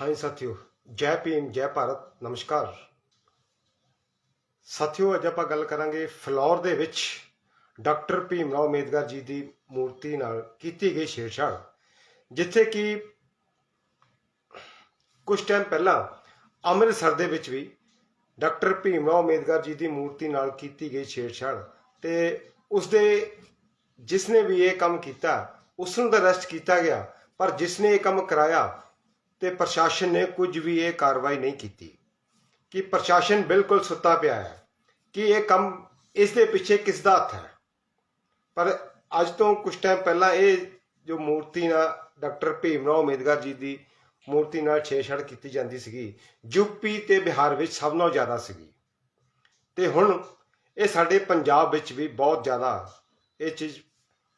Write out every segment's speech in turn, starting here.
ਹਾਂਜੀ ਸਾਥੀਓ। ਜੈ ਭੀਮ, ਜੈ ਭਾਰਤ। ਨਮਸਕਾਰ। ਸਾਥੀਓ, ਅੱਜ ਆਪਾਂ ਗੱਲ ਕਰਾਂਗੇ ਫਲੋਰ ਦੇ ਵਿੱਚ ਡਾਕਟਰ ਭੀਮ ਰਾਓ ਅੰਬੇਦਕਰ ਜੀ ਦੀ ਮੂਰਤੀ ਨਾਲ ਕੀਤੀ ਗਈ ਛੇੜਛਾੜ, ਜਿੱਥੇ ਕਿ ਕੁਝ ਟਾਈਮ ਪਹਿਲਾਂ ਅੰਮ੍ਰਿਤਸਰ ਦੇ ਵਿੱਚ ਵੀ ਡਾਕਟਰ ਭੀਮ ਰਾਓ ਅੰਬੇਦਕਰ ਜੀ ਦੀ ਮੂਰਤੀ ਨਾਲ ਕੀਤੀ ਗਈ ਛੇੜਛਾੜ ਤੇ ਉਸ ਦੇ ਜਿਸ ਨੇ ਵੀ ਇਹ ਕੰਮ ਕੀਤਾ ਉਸ ਨੂੰ ਤਾਂ ਅਰੈਸਟ ਕੀਤਾ ਗਿਆ, ਪਰ ਜਿਸ ਨੇ ਇਹ ਕੰਮ ਕਰਾਇਆ ਤੇ ਪ੍ਰਸ਼ਾਸਨ ਨੇ ਕੁਝ ਵੀ ਇਹ ਕਾਰਵਾਈ ਨਹੀਂ ਕੀਤੀ। ਕਿ ਪ੍ਰਸ਼ਾਸਨ ਬਿਲਕੁਲ ਸੁੱਤਾ ਪਿਆ ਹੈ ਕਿ ਇਹ ਕੰਮ ਇਸ ਦੇ ਪਿੱਛੇ ਕਿਸ ਦਾ ਹੱਥ ਹੈ। ਪਰ ਅੱਜ ਤੋਂ ਕੁਝ ਟਾਈਮ ਪਹਿਲਾਂ ਇਹ ਜੋ ਮੂਰਤੀ ਨਾਲ ਡਾਕਟਰ ਭੀਮ ਰਾਓ ਅੰਬੇਦਕਰ ਜੀ ਦੀ ਮੂਰਤੀ ਨਾਲ ਛੇੜਛਾੜ ਕੀਤੀ ਜਾਂਦੀ ਸੀਗੀ ਯੂਪੀ ਤੇ ਬਿਹਾਰ ਵਿੱਚ ਸਭ ਨਾਲੋਂ ਜ਼ਿਆਦਾ ਸੀਗੀ। ਤੇ ਹੁਣ ਇਹ ਸਾਡੇ ਪੰਜਾਬ ਵਿੱਚ ਵੀ ਬਹੁਤ ਜ਼ਿਆਦਾ ਇਹ ਚੀਜ਼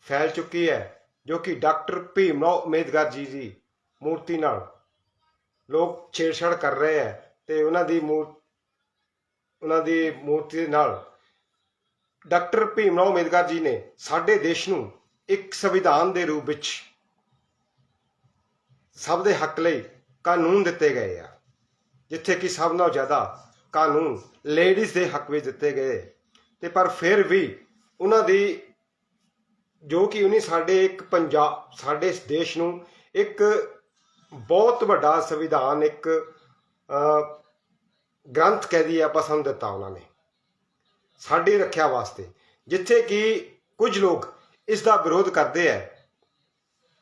ਫੈਲ ਚੁੱਕੀ ਹੈ, ਜੋ ਕਿ ਡਾਕਟਰ ਭੀਮ ਰਾਓ ਅੰਬੇਦਕਰ ਜੀ ਦੀ ਮੂਰਤੀ ਨਾਲ ਲੋਕ ਛੇੜਛਾੜ ਕਰ ਰਹੇ ਹੈ ਤੇ ਉਹਨਾਂ ਦੀ ਮੂਰ ਉਹਨਾਂ ਦੀ ਮੂਰਤੀ ਦੇ ਨਾਲ ਡਾਕਟਰ ਭੀਮ ਅੰਬੇਦਕਰ ਜੀ ਨੇ ਸਾਡੇ ਦੇਸ਼ ਨੂੰ ਇੱਕ ਸੰਵਿਧਾਨ ਦੇ ਰੂਪ ਵਿੱਚ ਸਭ ਦੇ ਹੱਕ ਲਈ ਕਾਨੂੰਨ ਦਿੱਤੇ ਗਏ ਆ, ਜਿੱਥੇ ਕਿ ਸਭ ਨਾਲੋਂ ਜ਼ਿਆਦਾ ਕਾਨੂੰਨ ਲੇਡੀਜ਼ ਦੇ ਹੱਕ ਵਿੱਚ ਦਿੱਤੇ ਗਏ। ਤੇ ਪਰ ਫਿਰ ਵੀ ਉਹਨਾਂ ਦੀ ਜੋ ਕਿ ਉਹਨੇ ਸਾਡੇ ਇੱਕ ਪੰਜਾਬ ਸਾਡੇ ਦੇਸ਼ ਨੂੰ ਇੱਕ ਬਹੁਤ ਵੱਡਾ ਸੰਵਿਧਾਨ ਇੱਕ ਗ੍ਰੰਥ ਕਹਿ ਦਈਏ ਆਪਾਂ ਸਾਨੂੰ ਦਿੱਤਾ ਉਹਨਾਂ ਨੇ। ਸਾਡੀ ਰੱਖਿਆ ਵਾਸਤੇ। ਜਿੱਥੇ ਕਿ ਕੁਝ ਲੋਕ ਇਸ ਦਾ ਵਿਰੋਧ ਕਰਦੇ ਹੈ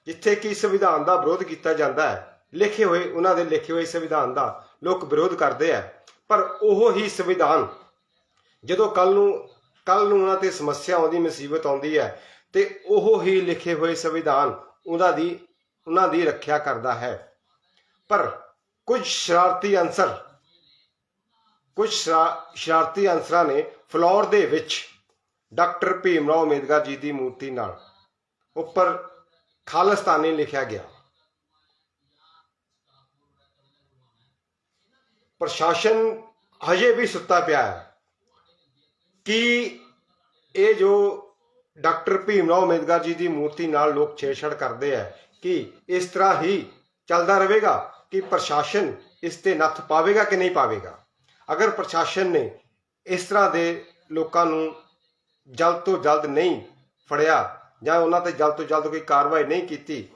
ਜਿੱਥੇ ਕਿ ਸੰਵਿਧਾਨ ਦਾ ਵਿਰੋਧ ਕੀਤਾ ਜਾਂਦਾ ਹੈ ਲਿਖੇ ਹੋਏ, ਉਹਨਾਂ ਦੇ ਲਿਖੇ ਹੋਏ ਸੰਵਿਧਾਨ ਦਾ ਲੋਕ ਵਿਰੋਧ ਕਰਦੇ ਹੈ ਪਰ ਉਹ ਹੀ ਸੰਵਿਧਾਨ, ਜਦੋਂ ਕੱਲ ਨੂੰ ਕੱਲ ਨੂੰ ਉਹਨਾਂ ਤੇ ਸਮੱਸਿਆ ਆਉਂਦੀ, ਮੁਸੀਬਤ ਆਉਂਦੀ ਹੈ ਤੇ ਉਹ ਹੀ ਲਿਖੇ ਹੋਏ ਸੰਵਿਧਾਨ ਉਹਨਾਂ ਦੀ ਉਹਨਾਂ ਦੀ ਰੱਖਿਆ ਕਰਦਾ ਹੈ। ਪਰ ਕੁਝ ਸ਼ਰਾਰਤੀ ਅੰਸਰ ਕੁਝ ਸ਼ਰਾਰਤੀ ਅੰਸਰਾਂ ਨੇ ਫਲੋਰ ਦੇ ਵਿੱਚ ਡਾਕਟਰ ਭੀਮ ਰਾਓ ਅੰਬੇਦਕਰ ਜੀ ਦੀ ਮੂਰਤੀ ਨਾਲ ਉੱਪਰ ਖਾਲਿਸਤਾਨੀ ਲਿਖਿਆ ਗਿਆ। ਪ੍ਰਸ਼ਾਸਨ ਹਜੇ ਵੀ ਸੁੱਤਾ ਪਿਆ ਹੈ ਕਿ ਇਹ ਜੋ ਡਾਕਟਰ ਭੀਮ ਰਾਓ ਅੰਬੇਦਕਰ ਜੀ ਦੀ ਮੂਰਤੀ ਨਾਲ ਲੋਕ ਛੇੜਛਾੜ ਕਰਦੇ ਹੈ ਕਿ ਇਸ ਤਰ੍ਹਾਂ ਹੀ ਚੱਲਦਾ ਰਹੇਗਾ ਕਿ ਪ੍ਰਸ਼ਾਸਨ ਇਸ ਤੇ ਨੱਥ ਪਾਵੇਗਾ ਕਿ ਨਹੀਂ ਪਾਵੇਗਾ। ਅਗਰ ਪ੍ਰਸ਼ਾਸਨ ਨੇ ਇਸ ਤਰ੍ਹਾਂ ਦੇ ਲੋਕਾਂ ਨੂੰ ਜਲਦ ਤੋਂ ਜਲਦ ਨਹੀਂ ਫੜਿਆ ਜਾਂ ਉਹਨਾਂ ਤੇ ਜਲਦ ਤੋਂ ਜਲਦ ਕੋਈ ਕਾਰਵਾਈ ਨਹੀਂ ਕੀਤੀ,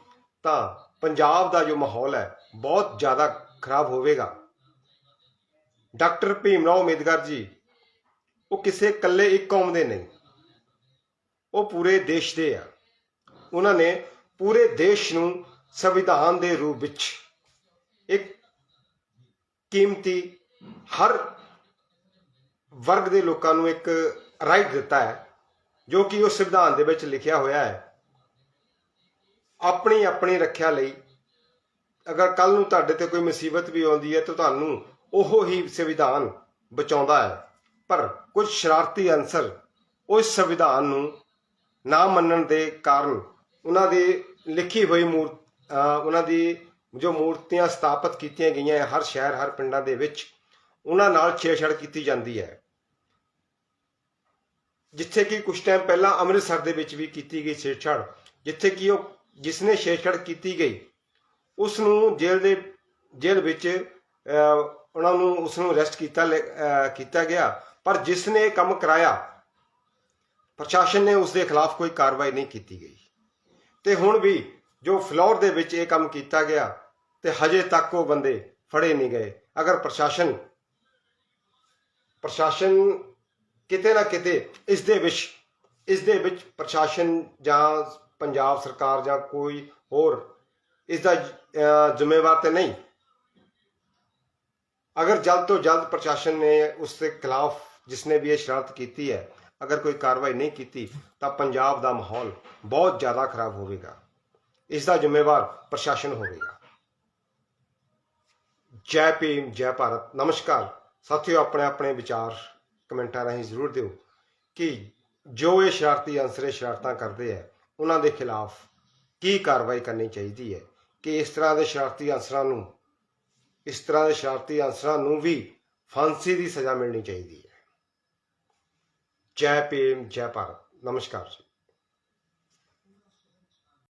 ਤਾਂ ਪੰਜਾਬ ਦਾ ਜੋ ਮਾਹੌਲ ਹੈ, ਬਹੁਤ ਜ਼ਿਆਦਾ ਖਰਾਬ ਹੋਵੇਗਾ। ਡਾਕਟਰ ਭੀਮ ਰਾਓ ਅੰਬੇਦਕਰ ਜੀ, ਉਹ ਕਿਸੇ ਇਕੱਲੇ ਇੱਕ ਕੌਮ ਦੇ ਨਹੀਂ। ਉਹ ਪੂਰੇ ਦੇਸ਼ ਦੇ ਆ। ਉਹਨਾਂ ਨੇ ਪੂਰੇ ਦੇਸ਼ ਨੂੰ ਸੰਵਿਧਾਨ ਦੇ ਰੂਪ ਵਿੱਚ ਇੱਕ ਕੀਮਤੀ ਹਰ ਵਰਗ ਦੇ ਲੋਕਾਂ ਨੂੰ ਇੱਕ ਰਾਈਟ ਦਿੱਤਾ ਹੈ, ਜੋ ਕਿ ਉਸ ਸੰਵਿਧਾਨ ਦੇ ਵਿੱਚ ਲਿਖਿਆ ਹੋਇਆ ਹੈ। ਆਪਣੀ ਆਪਣੀ ਰੱਖਿਆ ਲਈ ਅਗਰ ਕੱਲ ਨੂੰ ਤੁਹਾਡੇ ਤੇ ਕੋਈ ਮੁਸੀਬਤ ਵੀ ਆਉਂਦੀ ਹੈ ਤਾਂ ਤੁਹਾਨੂੰ ਉਹ ਹੀ ਸੰਵਿਧਾਨ ਬਚਾਉਂਦਾ ਹੈ। ਪਰ ਕੁਝ ਸ਼ਰਾਰਤੀ ਅੰਸਰ ਉਸ ਸੰਵਿਧਾਨ ਨੂੰ ਨਾ ਮੰਨਣ ਦੇ ਕਾਰਨ ਉਹਨਾਂ ਦੀ ਲਿਖੀ ਹੋਈ ਮੂਰ ਅਹ ਉਹਨਾਂ ਦੀ ਜੋ ਮੂਰਤੀਆਂ ਸਥਾਪਿਤ ਕੀਤੀਆਂ ਗਈਆਂ ਹਰ ਸ਼ਹਿਰ ਹਰ ਪਿੰਡਾਂ ਦੇ ਵਿੱਚ ਉਹਨਾਂ ਨਾਲ ਛੇੜਛਾੜ ਕੀਤੀ ਜਾਂਦੀ ਹੈ। ਜਿੱਥੇ ਕਿ ਕੁਝ ਟਾਈਮ ਪਹਿਲਾਂ ਅੰਮ੍ਰਿਤਸਰ ਦੇ ਵਿੱਚ ਵੀ ਕੀਤੀ ਗਈ ਛੇੜਛਾੜ ਜਿੱਥੇ ਕਿ ਉਹ ਜਿਸ ਨੇ ਛੇੜਛਾੜ ਕੀਤੀ ਗਈ ਉਸ ਨੂੰ ਜੇਲ੍ਹ ਦੇ ਜੇਲ੍ਹ ਵਿੱਚ ਅਹ, ਉਹਨਾਂ ਨੂੰ ਉਸ ਨੂੰ ਅਰੈਸਟ ਕੀਤਾ ਅਹ, ਕੀਤਾ ਗਿਆ। ਪਰ ਜਿਸ ਨੇ ਇਹ ਕੰਮ ਕਰਾਇਆ ਪ੍ਰਸ਼ਾਸਨ ਨੇ ਉਸ ਦੇ ਖਿਲਾਫ ਕੋਈ ਕਾਰਵਾਈ ਨਹੀਂ ਕੀਤੀ ਗਈ। ਤੇ ਹੁਣ ਵੀ ਜੋ ਫਲੋਰ ਦੇ ਵਿੱਚ ਇਹ ਕੰਮ ਕੀਤਾ ਗਿਆ ਤੇ ਹਜੇ ਤੱਕ ਉਹ ਬੰਦੇ ਫੜੇ ਨਹੀਂ ਗਏ। ਅਗਰ ਪ੍ਰਸ਼ਾਸਨ ਪ੍ਰਸ਼ਾਸਨ ਕਿਤੇ ਨਾ ਕਿਤੇ ਇਸ ਦੇ ਵਿੱਚ, ਇਸ ਦੇ ਵਿੱਚ ਪ੍ਰਸ਼ਾਸਨ ਜਾਂ ਪੰਜਾਬ ਸਰਕਾਰ ਜਾਂ ਕੋਈ ਹੋਰ ਇਸ ਦਾ ਜ਼ਿੰਮੇਵਾਰ ਤੇ ਨਹੀਂ। ਅਗਰ ਜਲਦ ਤੋਂ ਜਲਦ ਪ੍ਰਸ਼ਾਸਨ ਨੇ ਉਸ ਦੇ ਖਿਲਾਫ ਜਿਸਨੇ ਵੀ ਇਹ ਸ਼ਰਾਰਤ ਕੀਤੀ ਹੈ ਅਗਰ ਕੋਈ ਕਾਰਵਾਈ ਨਹੀਂ ਕੀਤੀ ਤਾਂ ਪੰਜਾਬ ਦਾ ਮਾਹੌਲ ਬਹੁਤ ਜ਼ਿਆਦਾ ਖਰਾਬ ਹੋਵੇਗਾ। ਇਸ ਦਾ ਜ਼ਿੰਮੇਵਾਰ ਪ੍ਰਸ਼ਾਸਨ ਹੋਵੇਗਾ। ਜੈ ਭੀਮ, ਜੈ ਭਾਰਤ। ਨਮਸਕਾਰ। ਸਾਥੀਓ, ਆਪਣੇ ਆਪਣੇ ਵਿਚਾਰ ਕਮੈਂਟਾਂ ਰਾਹੀਂ ਜ਼ਰੂਰ ਦਿਓ ਕਿ ਜੋ ਇਹ ਸ਼ਰਾਰਤੀ ਅੰਸਰੇ ਸ਼ਰਾਰਤਾਂ ਕਰਦੇ ਹੈ ਉਹਨਾਂ ਦੇ ਖਿਲਾਫ ਕੀ ਕਾਰਵਾਈ ਕਰਨੀ ਚਾਹੀਦੀ ਹੈ? ਕਿ ਇਸ ਤਰ੍ਹਾਂ ਦੇ ਸ਼ਰਾਰਤੀ ਅੰਸਰਾਂ ਨੂੰ, ਇਸ ਤਰ੍ਹਾਂ ਦੇ ਸ਼ਰਾਰਤੀ ਅੰਸਰਾਂ ਨੂੰ ਵੀ ਫਾਂਸੀ ਦੀ ਸਜ਼ਾ ਮਿਲਣੀ ਚਾਹੀਦੀ ਹੈ। ਜੈ ਭੀਮ ਜੈ ਭਾਰਤ ਨਮਸਕਾਰ ਜੀ